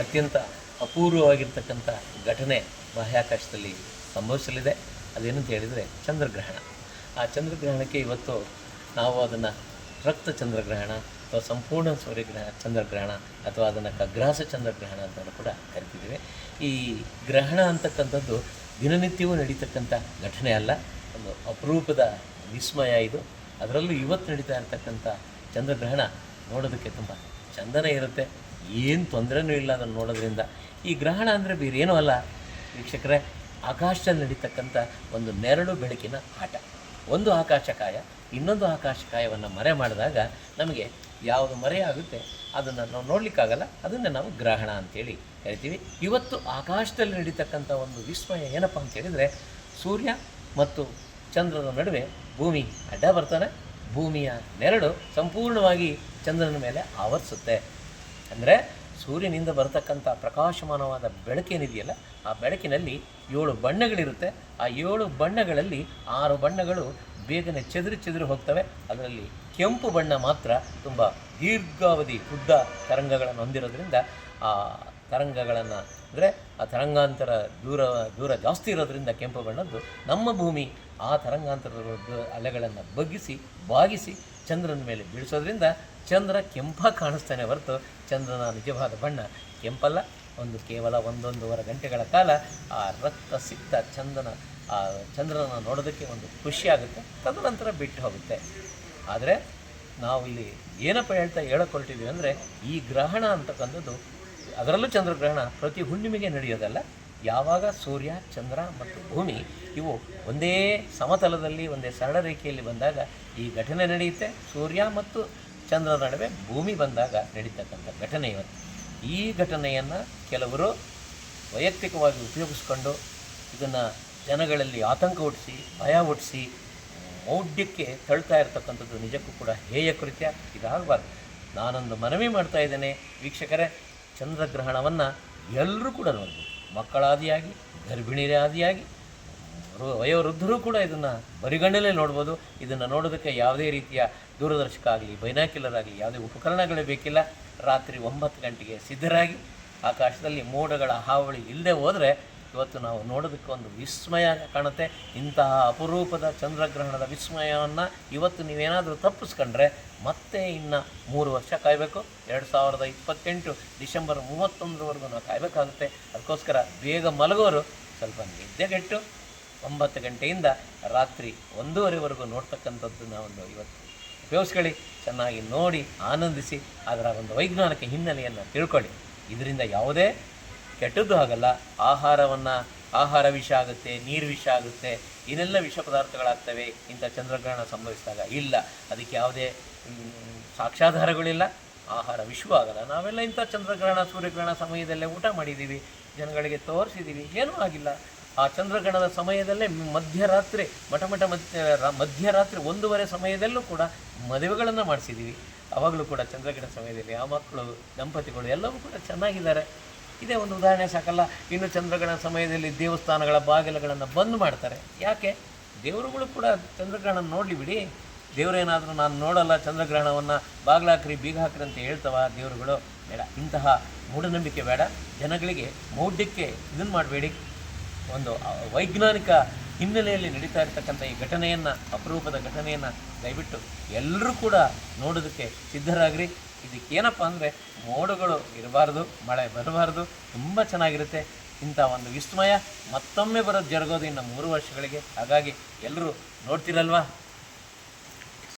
ಅತ್ಯಂತ ಅಪೂರ್ವವಾಗಿರ್ತಕ್ಕಂಥ ಘಟನೆ ಬಾಹ್ಯಾಕಾಶದಲ್ಲಿ ಸಂಭವಿಸಲಿದೆ. ಅದೇನಂತ ಹೇಳಿದರೆ ಚಂದ್ರಗ್ರಹಣ. ಆ ಚಂದ್ರಗ್ರಹಣಕ್ಕೆ ಇವತ್ತು ನಾವು ಅದನ್ನು ರಕ್ತ ಚಂದ್ರಗ್ರಹಣ ಅಥವಾ ಸಂಪೂರ್ಣ ಸೂರ್ಯಗ್ರಹ ಚಂದ್ರಗ್ರಹಣ ಅಥವಾ ಅದನ್ನು ಕಗ್ರಾಸ ಚಂದ್ರಗ್ರಹಣ ಅಂತ ಕೂಡ ಕರಿತಿದ್ದೇವೆ. ಈ ಗ್ರಹಣ ಅಂತಕ್ಕಂಥದ್ದು ದಿನನಿತ್ಯವೂ ನಡೀತಕ್ಕಂಥ ಘಟನೆ ಅಲ್ಲ. ಒಂದು ಅಪರೂಪದ ವಿಸ್ಮಯ ಇದು. ಅದರಲ್ಲೂ ಇವತ್ತು ನಡೀತಾ ಇರತಕ್ಕಂಥ ಚಂದ್ರಗ್ರಹಣ ನೋಡೋದಕ್ಕೆ ತುಂಬ ಚಂದನೇ ಇರುತ್ತೆ. ಏನು ತೊಂದರೆನೂ ಇಲ್ಲ ಅದನ್ನು ನೋಡೋದ್ರಿಂದ. ಈ ಗ್ರಹಣ ಅಂದರೆ ಬೇರೆ ಏನೂ ಅಲ್ಲ. ವೀಕ್ಷಕರೇ, ಆಕಾಶದಲ್ಲಿ ನಡೀತಕ್ಕಂಥ ಒಂದು ನೆರಳು ಬೆಳಕಿನ ಆಟ. ಒಂದು ಆಕಾಶಕಾಯ, ಇನ್ನೊಂದು ಆಕಾಶಕಾಯವನ್ನು ಮರೆ ಮಾಡಿದಾಗ ನಮಗೆ ಯಾವುದು ಮರೆಯಾಗುತ್ತೆ ಅದನ್ನು ನಾವು ನೋಡಲಿಕ್ಕಾಗಲ್ಲ. ಅದನ್ನು ನಾವು ಗ್ರಹಣ ಅಂತೇಳಿ ಕರಿತೀವಿ. ಇವತ್ತು ಆಕಾಶದಲ್ಲಿ ನಡೀತಕ್ಕಂಥ ಒಂದು ವಿಸ್ಮಯ ಏನಪ್ಪ ಅಂತ ಹೇಳಿದರೆ, ಸೂರ್ಯ ಮತ್ತು ಚಂದ್ರನ ನಡುವೆ ಭೂಮಿ ಅಡ್ಡ ಬರ್ತಾನೆ. ಭೂಮಿಯ ನೆರಳು ಸಂಪೂರ್ಣವಾಗಿ ಚಂದ್ರನ ಮೇಲೆ ಆವರಿಸುತ್ತೆ. ಅಂದರೆ ಸೂರ್ಯನಿಂದ ಬರತಕ್ಕಂಥ ಪ್ರಕಾಶಮಾನವಾದ ಬೆಳಕೇನಿದೆಯಲ್ಲ ಆ ಬೆಳಕಿನಲ್ಲಿ ಏಳು ಬಣ್ಣಗಳಿರುತ್ತೆ. ಆ ಏಳು ಬಣ್ಣಗಳಲ್ಲಿ ಆರು ಬಣ್ಣಗಳು ಬೇಗನೆ ಚದುರಿ ಚದುರಿ ಹೋಗ್ತವೆ. ಅದರಲ್ಲಿ ಕೆಂಪು ಬಣ್ಣ ಮಾತ್ರ ತುಂಬ ದೀರ್ಘಾವಧಿ ಉದ್ದ ತರಂಗಗಳನ್ನು ಹೊಂದಿರೋದ್ರಿಂದ, ಆ ತರಂಗಗಳನ್ನು ಅಂದರೆ ಆ ತರಂಗಾಂತರ ದೂರ ದೂರ ಜಾಸ್ತಿ ಇರೋದರಿಂದ ಕೆಂಪು ಬಣ್ಣದ್ದು ನಮ್ಮ ಭೂಮಿ ಆ ತರಂಗಾಂತರದ ಅಲೆಗಳನ್ನು ಬಗ್ಗಿಸಿ, ಬಾಗಿಸಿ ಚಂದ್ರನ ಮೇಲೆ ಬೀಳಿಸೋದ್ರಿಂದ ಚಂದ್ರ ಕೆಂಪ ಕಾಣಿಸ್ತಾನೆ ಹೊರತು ಚಂದ್ರನ ನಿಜವಾದ ಬಣ್ಣ ಕೆಂಪಲ್ಲ, ಒಂದು ಕೇವಲ ಒಂದೊಂದೂವರೆ ಗಂಟೆಗಳ ಕಾಲ ಆ ರಕ್ತ ಸಿಕ್ತ ಚಂದನ ಆ ಚಂದ್ರನ ನೋಡೋದಕ್ಕೆ ಒಂದು ಖುಷಿ ಆಗುತ್ತೆ, ತದನಂತರ ಬಿಟ್ಟು ಹೋಗುತ್ತೆ. ಆದರೆ ನಾವು ಇಲ್ಲಿ ಏನಪ್ಪ ಹೇಳ್ತಾ ಹೇಳಕೊಳ್ತೀವಿ ಅಂದರೆ ಈ ಗ್ರಹಣ ಅಂತಕ್ಕಂಥದ್ದು, ಅದರಲ್ಲೂ ಚಂದ್ರಗ್ರಹಣ ಪ್ರತಿ ಹುಣ್ಣಿಮೆಗೆ ನಡೆಯೋದಲ್ಲ. ಯಾವಾಗ ಸೂರ್ಯ, ಚಂದ್ರ ಮತ್ತು ಭೂಮಿ ಇವು ಒಂದೇ ಸಮತಲದಲ್ಲಿ, ಒಂದೇ ಸರಳ ರೇಖೆಯಲ್ಲಿ ಬಂದಾಗ ಈ ಘಟನೆ ನಡೆಯುತ್ತೆ. ಸೂರ್ಯ ಮತ್ತು ಚಂದ್ರ ನಡುವೆ ಭೂಮಿ ಬಂದಾಗ ನಡೀತಕ್ಕಂಥ ಘಟನೆ ಇವತ್ತು. ಈ ಘಟನೆಯನ್ನು ಕೆಲವರು ವೈಯಕ್ತಿಕವಾಗಿ ಉಪಯೋಗಿಸ್ಕೊಂಡು ಇದನ್ನು ಜನಗಳಲ್ಲಿ ಆತಂಕ ಹುಟ್ಟಿಸಿ ಭಯ ಹುಟ್ಟಿಸಿ ಮೌಢ್ಯಕ್ಕೆ ತಳ್ತಾ ಇರತಕ್ಕಂಥದ್ದು ನಿಜಕ್ಕೂ ಕೂಡ ಹೇಯ ಕೃತ್ಯ. ಇದಾಗಬಾರ್ದು. ನಾನೊಂದು ಮನವಿ ಮಾಡ್ತಾ ಇದ್ದೇನೆ. ವೀಕ್ಷಕರೇ, ಚಂದ್ರಗ್ರಹಣವನ್ನು ಎಲ್ಲರೂ ಕೂಡ ನೋಡ್ಬೋದು. ಮಕ್ಕಳಾದಿಯಾಗಿ ಗರ್ಭಿಣಿಯರೇ ಆದಿಯಾಗಿ ವಯೋವೃದ್ಧರು ಕೂಡ ಇದನ್ನು ಬರಿಗಣ್ಣಲೇ ನೋಡ್ಬೋದು. ಇದನ್ನು ನೋಡೋದಕ್ಕೆ ಯಾವುದೇ ರೀತಿಯ ದೂರದರ್ಶಕ ಆಗಲಿ, ಬೈನಾಕ್ಯುಲರ್ ಆಗಲಿ ಯಾವುದೇ ಉಪಕರಣಗಳೇ ಬೇಕಿಲ್ಲ. ರಾತ್ರಿ ಒಂಬತ್ತು ಗಂಟೆಗೆ ಸಿದ್ಧರಾಗಿ, ಆಕಾಶದಲ್ಲಿ ಮೋಡಗಳ ಹಾವಳಿ ಇಲ್ಲದೆ ಹೋದರೆ ಇವತ್ತು ನಾವು ನೋಡೋದಕ್ಕೆ ಒಂದು ವಿಸ್ಮಯ ಕಾಣುತ್ತೆ. ಇಂತಹ ಅಪರೂಪದ ಚಂದ್ರಗ್ರಹಣದ ವಿಸ್ಮಯವನ್ನು ಇವತ್ತು ನೀವೇನಾದರೂ ತಪ್ಪಿಸ್ಕೊಂಡ್ರೆ ಮತ್ತೆ ಇನ್ನು ಮೂರು ವರ್ಷ ಕಾಯಬೇಕು. ಎರಡು ಸಾವಿರದ ಇಪ್ಪತ್ತೆಂಟು ಡಿಸೆಂಬರ್ ಮೂವತ್ತೊಂದರವರೆಗೂ ನಾವು ಕಾಯಬೇಕಾಗುತ್ತೆ. ಅದಕ್ಕೋಸ್ಕರ ಬೇಗ ಮಲಗೋರು, ಸ್ವಲ್ಪ ನಿದ್ದೆಗೆಟ್ಟು ಒಂಬತ್ತು ಗಂಟೆಯಿಂದ ರಾತ್ರಿ ಒಂದೂವರೆವರೆಗೂ ನೋಡ್ತಕ್ಕಂಥದ್ದು ನಾವೊಂದು ಇವತ್ತು ಉಪಯೋಗಿಸ್ಕೊಳ್ಳಿ. ಚೆನ್ನಾಗಿ ನೋಡಿ, ಆನಂದಿಸಿ, ಅದರ ಒಂದು ವೈಜ್ಞಾನಿಕ ಹಿನ್ನೆಲೆಯನ್ನು ತಿಳ್ಕೊಳ್ಳಿ. ಇದರಿಂದ ಯಾವುದೇ ಕೆಟ್ಟದ್ದು ಆಗಲ್ಲ ಆಹಾರವನ್ನು, ಆಹಾರ ವಿಷ ಆಗುತ್ತೆ, ನೀರು ವಿಷ ಆಗುತ್ತೆ ಇನ್ನೆಲ್ಲ ವಿಷ ಪದಾರ್ಥಗಳಾಗ್ತವೆ. ಇಂಥ ಚಂದ್ರಗ್ರಹಣ ಸಂಭವಿಸಿದಾಗ ಇಲ್ಲ. ಅದಕ್ಕೆ ಯಾವುದೇ ಸಾಕ್ಷ್ಯಾಧಾರಗಳಿಲ್ಲ. ಆಹಾರ ವಿಷವೂ ಆಗಲ್ಲ. ನಾವೆಲ್ಲ ಇಂಥ ಚಂದ್ರಗ್ರಹಣ, ಸೂರ್ಯಗ್ರಹಣ ಸಮಯದಲ್ಲೇ ಊಟ ಮಾಡಿದ್ದೀವಿ ಜನಗಳಿಗೆ ತೋರಿಸಿದ್ದೀವಿ ಏನೂ ಆಗಿಲ್ಲ. ಆ ಚಂದ್ರಗ್ರಹಣದ ಸಮಯದಲ್ಲೇ ಮಧ್ಯರಾತ್ರಿ, ಮಠ ಮಠ ಮಧ್ಯ ಮಧ್ಯರಾತ್ರಿ ಒಂದೂವರೆ ಸಮಯದಲ್ಲೂ ಕೂಡ ಮದುವೆಗಳನ್ನು ಮಾಡಿಸಿದ್ದೀವಿ ಅವಾಗಲೂ ಕೂಡ ಚಂದ್ರಗ್ರಹಣ ಸಮಯದಲ್ಲಿ ಆ ಮಕ್ಕಳು, ದಂಪತಿಗಳು ಎಲ್ಲವೂ ಕೂಡ ಚೆನ್ನಾಗಿದ್ದಾರೆ. ಇದೇ ಒಂದು ಉದಾಹರಣೆ ಸಾಕಲ್ಲ. ಇನ್ನು ಚಂದ್ರಗ್ರಹಣ ಸಮಯದಲ್ಲಿ ದೇವಸ್ಥಾನಗಳ ಬಾಗಿಲುಗಳನ್ನು ಬಂದ್ ಮಾಡ್ತಾರೆ. ಯಾಕೆ? ದೇವರುಗಳು ಕೂಡ ಚಂದ್ರಗ್ರಹಣ ನೋಡಲಿ ಬಿಡಿ. ದೇವರೇನಾದರೂ ನಾನು ನೋಡಲ್ಲ, ಚಂದ್ರಗ್ರಹಣವನ್ನು ಬಾಗಿಲಾಕ್ರಿ ಬೀಗ ಹಾಕ್ರಿ ಅಂತ ಹೇಳ್ತವ ದೇವರುಗಳು. ಬೇಡ, ಇಂತಹ ಮೂಢನಂಬಿಕೆ ಬೇಡ. ಜನಗಳಿಗೆ ಮೌಢ್ಯಕ್ಕೆ ಇದನ್ನು ಮಾಡಬೇಡಿ. ಒಂದು ವೈಜ್ಞಾನಿಕ ಹಿನ್ನೆಲೆಯಲ್ಲಿ ನಡೀತಾ ಇರತಕ್ಕಂಥ ಈ ಘಟನೆಯನ್ನು, ಅಪರೂಪದ ಘಟನೆಯನ್ನು ದಯವಿಟ್ಟು ಎಲ್ಲರೂ ಕೂಡ ನೋಡೋದಕ್ಕೆ ಸಿದ್ಧರಾಗ್ರಿ. ಇದಕ್ಕೆ ಏನಪ್ಪ ಅಂದರೆ ಮೋಡಗಳು ಇರಬಾರ್ದು, ಮಳೆ ಬರಬಾರ್ದು, ತುಂಬ ಚೆನ್ನಾಗಿರುತ್ತೆ. ಇಂಥ ಒಂದು ವಿಸ್ಮಯ ಮತ್ತೊಮ್ಮೆ ಬರೋದು ಜರುಗೋದು ಇನ್ನು ಮೂರು ವರ್ಷಗಳಿಗೆ. ಹಾಗಾಗಿ ಎಲ್ಲರೂ ನೋಡ್ತಿರಲ್ವಾ?